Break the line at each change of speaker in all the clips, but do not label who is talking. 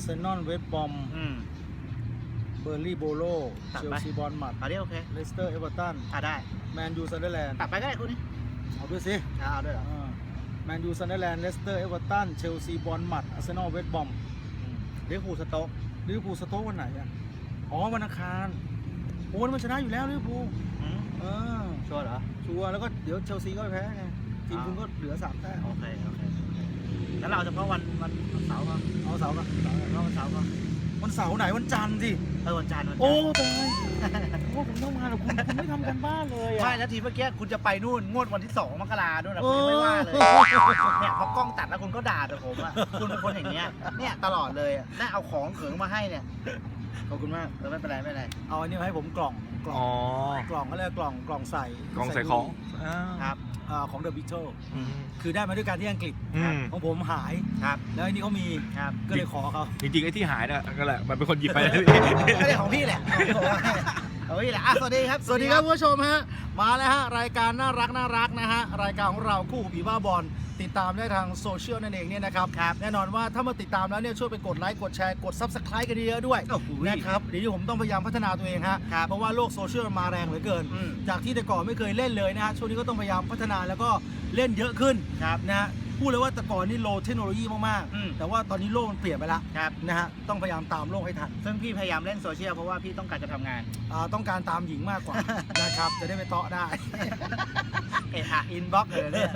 ร์เซนอลเวสต์บอม
อืม
เบอร์ลี่โบโล
ตัด
เชล
ไป
ซีบอลมัด
เอาดิโอเค
เลสเตอร์เอเวอร์ตัน
อะได้
แมนยูซันเดอร์แลนด์
ตัดไปก็ได้คุณนี่
เอาด้วยสิ
เอาด้วยเหรอ
แมนยูซันเดอร์แลนด์เลสเตอร์เอเวอร์ตันเชลซีบอลมัดอาร์เซนอลเวสต์บอม
อืมลิเวอร์พูลสโต๊ก
ลิเวอร์พูลสโต๊กวันไหนอะอ๋อวันอังคารโอ้ยมันชนะอยู่แล้วลิเวอร์พูล
อืม
เออ
ชัวร์เหรอ
ชัวร์แล้วก็เดี๋ยวเชลซีก็ไปแพ้ไงทีม
อ่า
คุณก็เหลือสามแต้ม
โอเคโอเค โอเคแล้วเราเฉพาะวันวันวันเสาร์ก็
เอาเสาร์ก็
เฉพาะวันเสาร์ก็
วันเสาร์ไหนวันจันทร์สิ
เออวันจันทร์วันจันทร์
โอ้ตายโอ้ผมต้องมาแต่คุณคุณไม่ทำกันบ้านเลยอะ
ใช่แล้วทีเมื่อกี้คุณจะไปนู่นงวดวันที่สองมกราด้วยนะ
เอ
คุณ
อ
ยังไม่ว่าเลยเนี่ยพอกล้องตัดแล้วคุณก็ด่าแต่ผมอะคุณเป็นคนอย่างเงี้ยเนี่ยตลอดเลยอะได้เอาของเขิงมาให้เนี่ย
ขอบคุณมาก
เออไม่เป็นไรไม่เป็นไร
เอาอันนี้มาให้ผมกล่องกล่อง
อ๋อ
กล่องก็เรียกกล่องกล่องใส่
กล่องใส่ของ
ครับ
อ่าของเดอะบิทเทิล
อืม
คือได้มาด้วยกันที่อังกฤษ
อืม
ของผมหาย
ครับ
แล้วอันนี้เขามี
ครับ
ก็เลยขอเขา
จริงๆไอ้ที่หายน่ะก็แหละมันเป็นคนหยิบไป
ก็ได้ของพี่แหละของ พี่แหละอะสวัสดีครับ
สวัสดีครับคุณผู้ชมฮะ มาแล้วฮะ รายการน่ารักน่ารักนะฮะ รายการของเราคู่หูผีบ้าบอลติดตามได้ทางโซเชียลนั่นเองเนี่ยนะครับ
ครับ
แน่นอนว่าถ้ามาติดตามแล้วเนี่ยช่วยไปกดไลค์กดแชร์กดซับสไครต์กันเยอะๆด้วย
โอ้โห
นะครับเดี๋ยวนี้ผมต้องพยายามพัฒนาตัวเองฮะ
ครับ
เพราะว่าโลกโซเชียลมันมาแรงเหลือเกิน
อืม
จากที่แต่ก่อนไม่เคยเล่นเลยนะฮะช่วงนี้ก็ต้องพยายามพัฒนาแล้วก็เล่นเยอะขึ้น
ครับ
นะฮะ พูดเลยว่าแต่ก่อนนี่โลเทคโนโลยีมาก
อืม
ๆ แต่ว่าตอนนี้โลกมันเปลี่ยนไปแล้ว
ครับ
นะฮะต้องพยายามตามโลกให้ทัน
ซึ่งพี่พยายามเล่นโซเชียลเพราะว่าพี่ต้องการจะทำงาน
อ่าต้องการตามหญิงมากกว่า นะครับจะได้ไปเตาะได้
เอะอะอินบ็อกเลยเนี่ย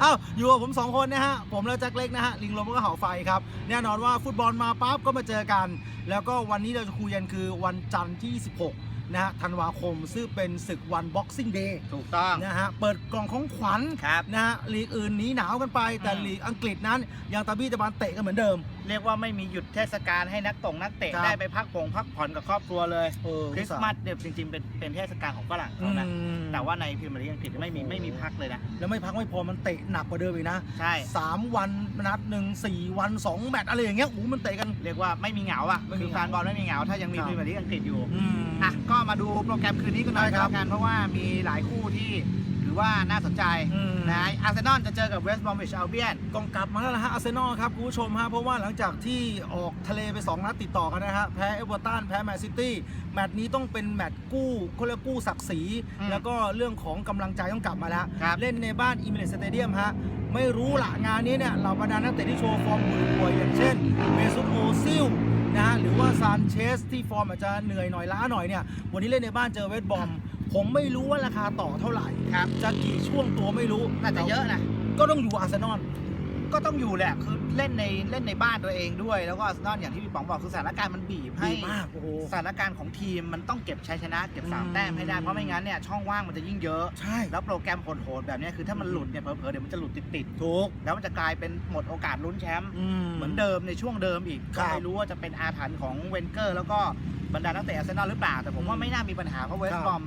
เอ้าอยู่กับผมสองคนนะฮะ ผมและแจ็คเล็กนะฮะ ลิงลมแล้วก็เห่าไฟครับ แน่นอนว่าฟุตบอลมาปั๊บก็มาเจอกัน แล้วก็วันนี้เราจะคุยกันคือวันจันทร์ที่ 16นะฮะธันวาคมซึ่งเป็นศึกวันบ็อกซิ่งเดย์
ถูกต้อง
นะฮะเปิดกล่องของขวัญ
ครับ
นะฮะลีกอื่นหนีหนาวกันไป แต่
อืม
ลีกอังกฤษนั้นยังตาบี้ตะบานเตะกันเหมือนเดิม
เรียกว่าไม่มีหยุดเทศกาลให้นักตงนักเตะ
ครับ
ได้ไปพักผงพักผ่อนกับครอบครัวเลย
เออ
คริสต์มาสเนี่ยจริงๆเป็นเป็นเทศกาลของฝรั่งเขานะ
อืม
แต่ว่าในพรีเมียร์ลีกอังกฤษไม่มีไม่มีพักเลยนะ
แล้วไม่พักไม่พอมันเตะหนักกว่าเดิมอีกนะ
ใช่
สามวันนัดหนึ่งสี่วันสองแมตช์อะไรอย่างเงี้ยโอ้โหมันเตะกัน
เรียกว่าไม่มีเหงาอะ
ไม่มี
คือ
เหงา
แฟนบอลไม่มีเหงา ถ้ายังมี
ครับ
พรีเมียร์ลีกอังกฤษอยู่
อืม
อะ ก็มาดูโปรแกรมคืนนี้กันหน่อย
ได้
ค
ครั
รับ บกันเพราะว่ามีหลายคู่ที่ถื อว่าน่าสนใจ
อืม
นะอาร์เซนอลจะเจอกับเวสต์บอมบิชอัลเบียน
กองกลับมาแล้วนะฮะอาร์เซนอลครับคุณผู้ชมฮะเพราะว่าหลังจากที่ออกทะเลไป 2 นัดติดต่อกันนะฮะแพ้เอเวอร์ตันแพ้แมนซิตี้แมตช์นี้ต้องเป็นแมตช์กู้เขาเรียกกู้ศักดิ์ศรี
อืม
แล้วก็เรื่องของกำลังใจต้องกลับมาแล้ว
ครับ
เล่นในบ้านอิมเมจสเตเดียมฮะ ไม่รู้ละงานนี้เนี่ยเหล่าบรรดานักเตะที่โชว์ฟอร์มห่วยๆอย่างเช่นเมซุตโอซิลนะฮะหรือว่าซานเชสที่ฟอร์มอาจจะเหนื่อยหน่อยล้าหน่อยเนี่ยวันนี้เล่นในบ้านเจอเวสต์บอม ผมไม่รู้ว่าราคาต่อเท่าไหร่
ครับ
จะกี่ช่วงตัวไม่รู้
น่าจะเยอะนะ
ก็ต้องอยู่อาร์เซนอล
ก็ต้องอยู่แหละ คือเล่นในเล่นในบ้านตัวเองด้วย แล้วก็อาร์เซนอลอย่างที่พี่ป๋องบอกคือสถานการณ์มันบีบให้
ดีมากโอ้โห
สถานการณ์ของทีมมันต้องเก็บชัยชนะเก็บสาม
อืม
แต้มให้ได้ เพราะไม่งั้นเนี่ยช่องว่างมันจะยิ่งเยอะ
ใช่
แล้วโปรแกรมโหดๆแบบเนี้ยคือถ้ามันหลุดเนี่ยเผลอๆเดี๋ยวมันจะหลุดติด
ถูก
ๆแล้วมันจะกลายเป็นหมดโอกาสลุ้นแชมป์
อืม
เหมือนเดิมในช่วงเดิมอีก
ครั
ก็
บ
ไม่รู้ว่าจะเป็นอาถรรพ์ของเวนเกอร์ แล้วก็บรรดานักเตะอาร์เซนอลหรือเปล่า แต่ผมว่าไม่น่ามีปัญหา เพราะเวส
ครับ
ต์บอม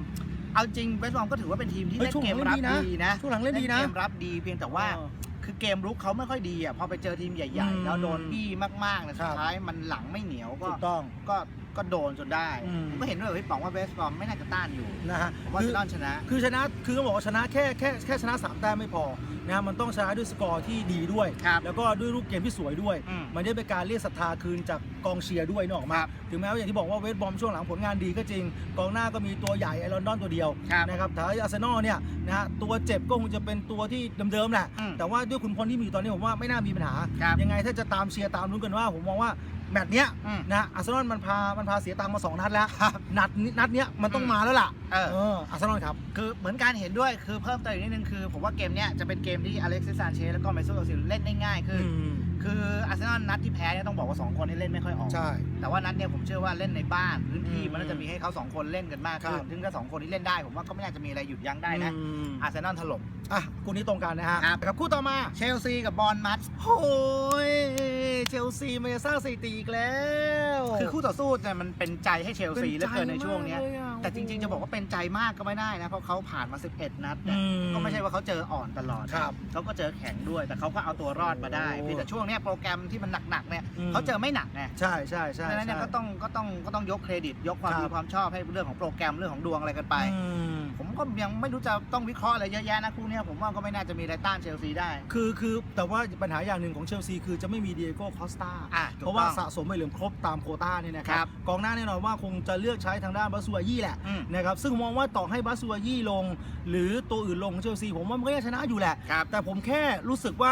เอาจริงเวสต์บอมก็ถือว่าเป็นทีมที่
เฮ้ย
เล่น
ช่วง
เกม
หลั
รั
ง
บ
เล่นดีนะ
ดีนะ
ช่วงหลังเล่นดีนะ
เกมรับดีเพียงแต่ว่า
เออ
คือเกมรุกเขาไม่ค่อยดีอะพอไปเจอทีมให
อื
ญ่
ม
ๆแล้วโดนบี้มากๆเนี่ย
ครั
สุ
บ
ดท้ายมันหลังไม่เหนียวก็
ถูกต้อง
ก็ก็โดนจนได้
อืม
ผมก็เห็นด้วยกับพี่ป๋องว่าเวสต์บอมไม่น่าจะต้านอยู่
นะฮะ
ผมว่า
คื
อาร์เซนอลชนะ
คือชนะคือต้องบอกว่าชนะแค่แค่แค่ชนะสามแต้มไม่พอนะฮะมันต้องชนะด้วยสกอร์ที่ดีด้วย
ครับ
แล้วก็ด้วยรูปเกมที่สวยด้วย
อืม
มันได้เป็นการเรียกศรัทธาคืนจากกองเชียร์ด้วยนึกออก
ค
มา
รับ
ถึงแม้ว่าอย่างที่บอกว่าเวสต์บอมช่วงหลังผลงานดีก็จริง กองหน้าก็มีตัวใหญ่ไอรอนดอนตัวเดียว
ครับ
นะครับแต่อาร์เซนอลเนี่ยนะฮะตัวเจ็บก็คงจะเป็นตัวที่เดิมๆแหละ
อืม
แต่ว่าด้วยคุณพลที่มีอยู่ตอนนี้ผมว่าไม่น่ามีปัญหา
ครับ
ยังไงถ้าจะตามเชียร์ตามลุ้นกันว่า ผมมองว่า แมตช์เนี้ย
อืม
นะอาร์เซนอลมันพามันพาเสียตังค์มาสองนัดแล้วนัดนี้นัดเนี้ยมันต้องมาแล้วล่ะ
เออ
เออ อาร์เซนอลครับ
คือเหมือนการเห็นด้วยคือเพิ่มเติมอีกนิดนึงคือ ผมว่าเกมเนี้ยจะเป็นเกมที่อเล็กซิสซานเชสแล้วก็เมซูโอซิลเล่นได้ง่ายคืออ คืออาร์เซนอลนัดที่แพ้เนี่ยต้องบอกว่า2คนนี้เล่นไม่ค่อยออก
ใช่
แต่ว่านัดเนี่ยผมเชื่อว่าเล่นในบ้านพื้นที่
อืม
มันน่าจะมีให้เขาสองคนเล่นกันมากขึ้น
ครับ
ถึงถ้าสองคนนี้เล่นได้ผมว่าก็ไม่น่าจะมีอะไรหยุดยั้งได้นะ
อืม
อาร์เซนอลถล่ม
อะคู่นี้ตรงกันนะฮะ
ครับ
กับคู่ต่อมา
เชลซีกับบอลมัด
โอ้ยเชลซีมันจะสร้างสถิติอีกแล้ว
คือคู่ต่อสู้เนี่ยมันเป็นใจให้เชลซีเหลือเกินในช่วงเนี้ย
ป็ใจมากเลยอะ
แต่จริงๆจะบอกว่าเป็นใจมากก็ไม่ได้นะ เพราะเขาผ่านมา 11 นัดเนี่ย
อื
ก็ไม่ใช่ว่าเขาเจออ่อนตลอด
ครับ
เขาก็เจอแข็งด้วย แต่เขาก็เอาตัวรอดมาได้
โอ้
เพียงแต่ช่วงเนี้ยโปรแกรมที่มันหนักๆเนี่ย
อืม
เขาเจอไม่หนักไง
ใช่ใช่ใช่
ดังนั้นเนี่ย
ใช่
ก็ต้องก็ต้องก็ต้องยกเครดิต ยกความ
ครับ
ดีความชอบให้เรื่องของโปรแกรมเรื่องของดวงอะไรกันไป
อืม
ผมก็ยังไม่รู้จะต้องวิเคราะห์อะไรเยอะแยะนะคู่เนี้ยผมว่าก็ไม่น่าจะมีอะไรต้านเชลซีได้
คือคือแต่ว่าปัญหาอย่างหนึ่งของเชลซีคือจะไม่มีเดียโก้คอสตา
อะถูก
เพราะว่า
ต้อง
สะสมไปเหลือครบตามโควต้าเนี่ยนะค
ครั
รับบกองหน้าแน่นอนว่าคงจะเลือกใช้ทางด้านบาซูอายี่แหละ
อืม
นะครับซึ่งมองว่าต่อให้บาซูอายี่ลง หรือตัวอื่นลงของเชลซีผมว่ามันก็ยังชนะอยู่แหละ
ครับ
แต่ผมแค่รู้สึกว่า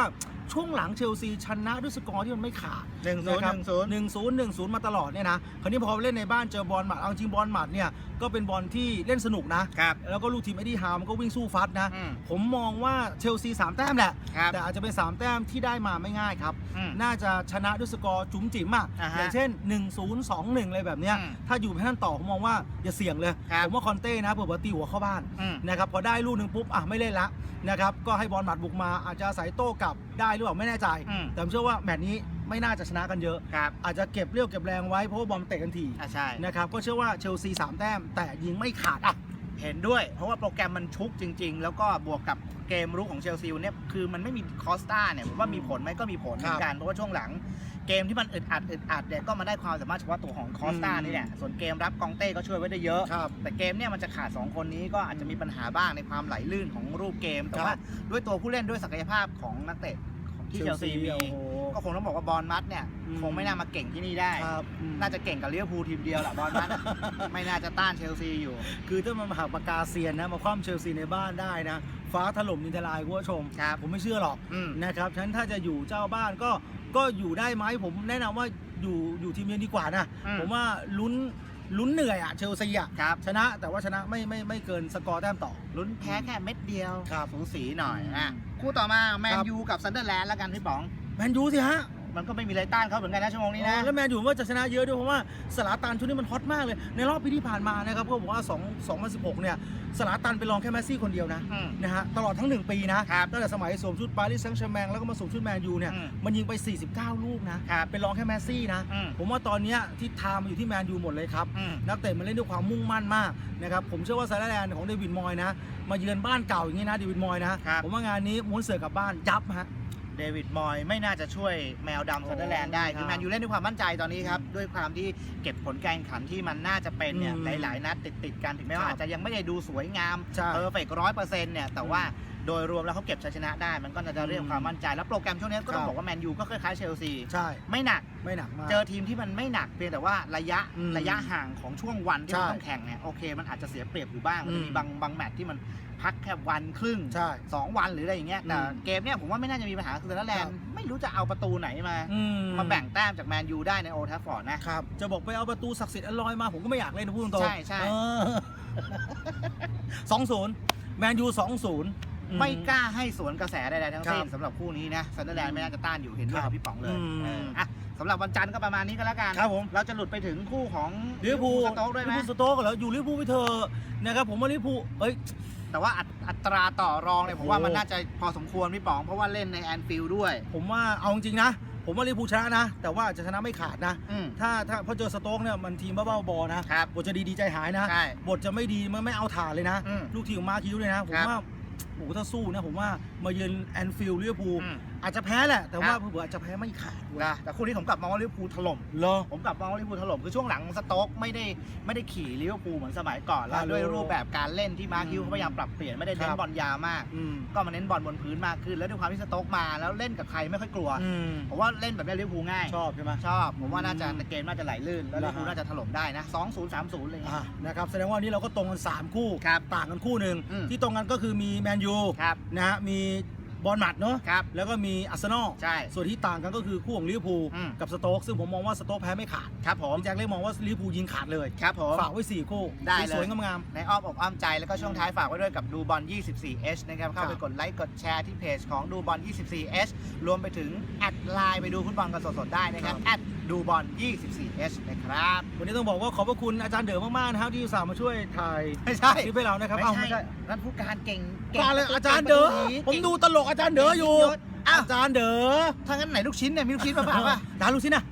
ช่วงหลังเชลซีชนะด้วยสกอร์ที่มันไม่ขาด
หนึ่งศูนย์ะ
ครับ
หนึ่งศูนย์
หนึ่งศูนย์หนึ่งศูนย์มาตลอดเนี่ยนะคราวนี้พอเล่นในบ้านเจอบอลหมัดเอาจริงบอลหมัดเนี่ยก็เป็นบอลที่เล่นสนุกนะ
ครับ
แล้วก็ลูกทีมเอ็ดดี้ฮาวมันก็วิ่งสู้ฟัดนะ
อืม
ผมมองว่าเชลซีสามแต้มแหละ
ครับ
แต่อาจจะเป็น3แต้มที่ได้มาไม่ง่ายครับ
อืม
น่าจะชนะด้วยสกอร์จุ๋มจิ๋มอะ
อ่าฮะ
อย่างเช่น 1 0 2 1อะไรแบบเนี้ย
อืม
ถ้าอยู่แพทย์ต่อผมมองว่าอย่าเสี่ยงเลย
ครับ
ผมว่าคอนเต้นะเผื่อว่าตีหัวเข้าบ้าน
อืม
นะครับพอได้ลูกหนึ่งปุ๊บอะไม่เล่นละนะครับก็ให้บอลหมัดบุกมาอาจจะอาศัยโต้กลับได้หรือเปล่าไม่แน่ใจ
อืม
แต่ผมเชื่อว่าแมตช์นี้ไม่น่าจะชนะกันเยอะ
ครับ
อาจจะเก็บเรี่ยวเก็บแรงไว้เพราะว่าบอลเตะกันที
อะใช่
นะครับก็เชื่อว่าเชลซีสามแต้มแต่ยิงไม่ขาดอะ
เห็นด้วย เพราะว่าโปรแกรมมันชุกจริง ๆ แล้วก็บวกกับเกมรุกของเชลซีวันเนี้ยคือมันไม่มีคอสตาเนี่ยผมว่ามีผลไหมก็มีผลเหมือนกันเพราะว่าช่วงหลังเกมที่มันอึดอัดอึดอัดเนี่ยก็มาได้ความสามารถเฉพาะตัวของคอสตา
อืม
นี่แหละส่วนเกมรับกองเต้ก็ช่วยไว้ได้เยอะ
ครับ
แต่เกมเนี่ยมันจะขาด 2 คนนี้ก็อาจจะมีปัญหาบ้างในความไหลลื่นของรูปเกม แต่
ครับ
ว่าด้วยตัวผู้เล่นด้วยศักยภาพของนักเตะของที่เชลซีมี
โอ้โห
ก็คงต้องบอกว่าบอลมัดเนี่ย
อืม
คงไม่น่ามาเก่งที่นี่ได้
ครับอืม
น่าจะเก่งกับลิเวอร์พูลทีมเดียวแหละบอลมัด ไม่น่าจะต้านเชลซีอยู่
คือถ้ามันมาหักปากกาเซียนนะมาคว่ำเชลซีในบ้านได้นะ ฟ้าถล่มนินทลายคุณผู้ชม
ครับ
ผมไม่เชื่อหรอก
อืม
นะครับฉะนันถ้าจะอยู่เจ้าบ้านก็ก็อยู่ได้ไหมผมแนะนำว่าอยู่อยู่ทีมเยือนดีกว่านะ
อืม
ผมว่าลุ้นลุ้นเหนื่อยอะเชลซีอะ
ครับ
ชนะแต่ว่าชนะไม่ไม่ไม่เกินสกอร์แต้มต่อ
ลุ้นแพ้แค่เม็ดเดียว
ครับ
สูสีหน่อย
อืม
อะคู่ต่อมาแมน
ครับ
ยูกับซันเดอร์แลนด์แล้วกันพี่ป๋อง
แมนยูสิฮะ
มันก็ไม่มีอะไรต้านเขาเหมือนกันนะชั่วโมงนี้นะ
แล้วแมนยูว่าจะชนะเยอะด้วยเพราะว่าสลาตันช่วงนี้มันฮอตมากเลย ในรอบปีที่ผ่านมานะครับเขาบอกว่า2 2016 เนี่ยสลาตันเป็นรองแค่แมสซี่คนเดียวนะ
อืม
นะฮะตลอดทั้ง 1 ปีนะครับตั้งแต่สมัยสวมชุดปารีสแซงต์แชร์แมงแล้วก็มาสวมชุดแมนยูเนี่ย
อืม
มันยิงไป 49 ลูกนะครับเป็นรองแค่แมสซี่นะ
อืม
ผมว่าตอนเนี้ยที่ทามมาอยู่ที่แมนยูหมดเลยครับ
อืม
นักเตะมันเล่นด้วยความมุ่งมั่นมากนะครับผมเชื่อว่าซาร์แลนด์ของเดวิดมอยนะมาเยือนบ้านเก่าอย่างนี้นะเดวิดมอยนะ
ครับ
ผมว่างานนี้ม้วนเสือกกลับบ้านยับฮะ
เดวิดมอยไม่น่าจะช่วยแมวดำซันเดอร์แลนด์ได้
โอ้
คือแมนยูเล่นด้วยความมั่นใจตอนนี้ครับ ด้วยความที่เก็บผลการแข่งขันที่มันน่าจะเป็นเนี่ย
อืม
หลาย ๆ นัดติดๆกันถึงแม้ว่า
ครับ
อาจจะยังไม่ได้ดูสวยงาม
ใช่
เพอร์เฟกร้อยเปอร์เซ็นต์เนี่ยแต่ว่า โดยรวมแล้วเขาเก็บชัยชนะได้ มันก็จะเรียกความมั่นใจ แล้วโปรแกรมช่วงนี้ก็ต้อ
ครั
ง
บ
บอกว่าแมนยูก็คล้ายๆเชลซี
ใช่
ไม่หนัก
ไม่หนักมาก
เจอทีมที่มันไม่หนักเพียงแต่ว่าระยะ
อืม
ระยะห่างของช่วงวันที่มัน
ใช่
ต้องแข่งเนี่ยโอเค มันอาจจะเสียเปรียบอยู่บ้างมันจะมี
อืม
บางบางแมตช์ที่มันพักแค่วันครึ่ง
ใช่
สองวันหรืออะไรอย่างเงี้ยแต่
อืม
เกมเนี่ยผมว่าไม่น่าจะมีปัญหาคือเซนแลน
ครั
ด์
บ
ไม่รู้จะเอาประตูไหนมา
อื
มาแบ่งแต้มจากแมนยูได้ในโอลด์แทัฟฟอร์ดนะครับ
จะบอกไปเอาประตูศักดิ์สิทธิ์อันลอยมาผมก็ไม่อยากเล่นนะพูดตรงๆ
ใช่ใช่
สองศูนย์แมนยูสองศูนย์
ไม่กล้าให้สวนกระแสใดๆทั้งสิ้
ครั
น
บ
สำหรับคู่นี้นะเซนเดอร์แลนด์ไม่น่าจะต้านอยู่เห็นด้วย
ครั
กับบพี่ป๋องเลย
อืม
เอออะสำหรับวันจันทร์ก็ประมาณนี้ก็แล้วกัน
ครับผม
เราจะหลุดไปถึงคู่ของ
ลิเวอร์พูล
สโต๊กด้วยไหม
ลิเวอร์พูลสโต๊กเหรออยู่ลิเวอร์พูลไปเถอะนะครับผมว่าลิเวอร์พูลเอ้ย
แต่ว่าอัตอัตราต่อรองเนี่ยผมว่า
โอ้
มันน่าจะพอสมควรพี่ป๋องเพราะว่าเล่นในแอนฟิลด์ด้วย
ผมว่าเอาจริงๆนะ ผมว่าลิเวอร์พูลชนะนะ แต่ว่าจะชนะไม่ขาดนะ
อืม
ถ้าถ้าพอเจอสโต๊กเนี่ยมันทีมบ้าๆบอๆนะครับ บทจะดีดีใจหายนะ
ใช่
บทจะไม่ดีมันไม่เอาถ่านเลยนะ
อืม
ลูกทีมของมาร์คิวเลยนะ ผม
ครับ
ว่า โอ้โหถ้าสู้นะผมว่ามาเยือนแอนฟิลด์ลิเวอร์พูล
อืม
อาจจะแพ้แหละ แต่ว่า
ครับ
เผื่อๆอาจจะแพ้ไม่ขาดเว้ย
นะแต่คู่นี้ผมกลับมองว่าลิเวอร์พูลถล่ม
เหรอ
ผมกลับมองว่าลิเวอร์พูลถล่มคือช่วงหลังสโต๊กไม่ได้ไม่ได้ขี่ลิเวอร์พูลเหมือนสมัยก่อนแล้ว
ฮัลโหล
ด้วยรูปแบบการเล่นที่มาร์คิว
อืม
เขาพยายามปรับเปลี่ยนไม่ได้เน้
คนรับ
บอลยาวมาก
อืม
ก็มาเน้นบอลบนพื้นมากขึ้น แล้วด้วยความที่สโต๊กมาแล้วเล่นกับใครไม่ค่อยกลัว
อืม
ผมว่าเล่นแบบนี้ลิเวอร์พูลง่าย
ชอบใช่ไหม
ชอบผมว่าน่าจะ
อืม
เกมน่าจะไหลลื่นแล้วลิเวอร์พูล
นะฮะ
น่าจะถล่มได้นะ2 0 3 0เลย
อะนะครับแสดงว่าวันนี้เราก็ตรงกัน3คู่
ครับ
ต่างกันคู่หนึ่ง
อืม
ที่ตรงกันก็คือมีแมนยู
ครับ
นะฮะมี บอลหมัดเนาะ
ครับ
แล้วก็มีอาร์เซนอล
ใช่
ส่วนที่ต่างกันก็คือคู่ของลิเวอร์พูล
อืม
กับสโต๊กซึ่งผมมองว่าสโต๊กแพ้ไม่ขาด
ครับผม
พี่แจ็คเล่มองว่าลิเวอร์พูลยิงขาดเลย
ครับผม
ฝากไว้4คู่
ได้เลย
สวยๆงาม
ในอ้อมอกอ้อมใจแล้วก็ช่วงท้ายฝากไว้ด้วยกับดูบอล 24H นะครับเข้าไป
ครับ
กดไลค์กดแชร์ที่เพจของดูบอล 24H รวมไปถึงแอดไลน์ไปดูฟุตบอลกันสดๆได้นะครับแอดดูบอล 24H นะครับ
ๆวันนี้ต้องบอกว่าขอบพระคุณอาจารย์เด๋อมากๆนะครับที่อุตส่าห์มาช่วยถ่าย
ไม่ใช่
คลิปให้เรานะครับ
ไม่
เอ้า
ใช่
ไม่ใช่
นั่นผู้การเก่งก่ง
การเลย
ประตู
อาจารย์เด๋อ
ก่ง
ผมดูตลกอาจารย์เด๋ออยู่
อ้าว
อาจารย์เด๋อ
ถ้างั้นไหนลูกชิ้นเนี่ยมีลูกชิ้นมาเปล่าป่ะ
อาจารย์ลูกชิ้นนะ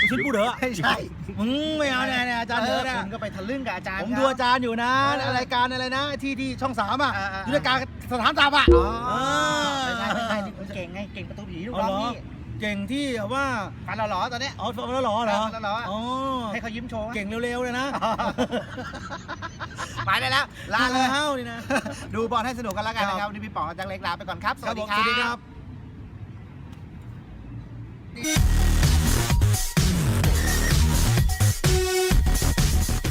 ลูกชิ้นปูเด๋อ
ไม่ใช่
มึงไม่เอาเนี่ยเนี่ยอาจารย์เด๋อเนี่ย
คุณก็ไปทะลึ่งกับอาจารย์
ผม
เข
ดูอาจารย์อยู่นะ
เออ
รายการอะไรนะที่ที่ช่องสามอะ
เออเออ
ยุทธการสถานตาบอะ
อ๋อ
เออ
ไม่ใช่ไม่ใช่นี่คุณเก่งไงเก่งประตูผีลูก
อ๋อ
น้อง
เหรอ
นี่
เก่งที่แบบว่า
ฟันเราหลอตอนเนี้ย
เอาฟังแล้วเหรอเหรอ
ฟันแล้วเหรอ
อ๋อ
ให้เขายิ้มโชว์
เก่งเร็วๆเลยนะ
ไปได้แล้วลาเลย
เฮ้านี่นะ
ดูบอลให้สนุกกันแล้วกันนะค
ครั
รับบวันนี่พี่ป๋องกับจังเล็กลาไปก่อนครับส
ครั
วั
บ
ส
ผ
ดี
ม
ค
สวัสดีค
รั
รับบ